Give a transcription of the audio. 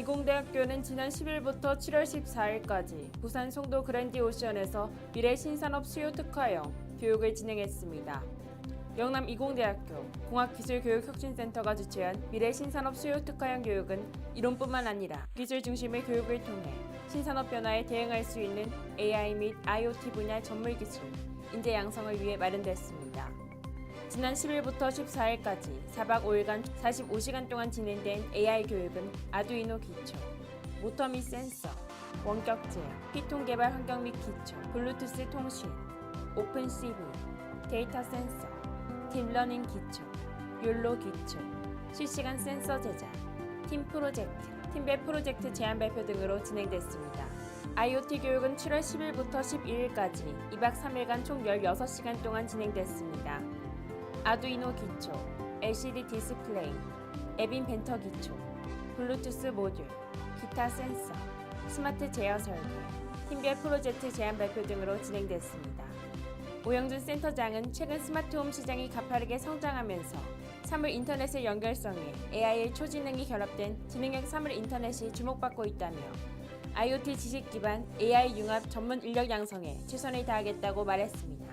영남이공대학교는 지난 10일부터 7월 14일까지 부산 송도 그랜디 오션에서 미래 신산업 수요 특화형 교육을 진행했습니다. 영남 이공대학교 공학기술교육혁신센터가 주최한 미래 신산업 수요 특화형 교육은 이론뿐만 아니라 기술 중심의 교육을 통해 신산업 변화에 대응할 수 있는 AI 및 IoT 분야 전문 기술, 인재 양성을 위해 마련됐습니다. 지난 10일부터 14일까지 4박 5일간 45시간 동안 진행된 AI 교육은 아두이노 기초, 모터 및 센서, 원격 제어, 피통 개발 환경 및 기초, 블루투스 통신, 오픈 CV, 데이터 센서, 딥러닝 기초, 욜로 기초, 실시간 센서 제작, 팀 프로젝트, 팀별 프로젝트 제안 발표 등으로 진행됐습니다. IoT 교육은 7월 10일부터 11일까지 2박 3일간 총 16시간 동안 진행됐습니다. 아두이노 기초, LCD 디스플레이, 앱인 벤터 기초, 블루투스 모듈, 기타 센서, 스마트 제어 설계, 팀별 프로젝트 제안 발표 등으로 진행됐습니다. 오영준 센터장은 최근 스마트홈 시장이 가파르게 성장하면서 사물 인터넷의 연결성에 AI의 초지능이 결합된 지능형 사물 인터넷이 주목받고 있다며 IoT 지식 기반 AI 융합 전문 인력 양성에 최선을 다하겠다고 말했습니다.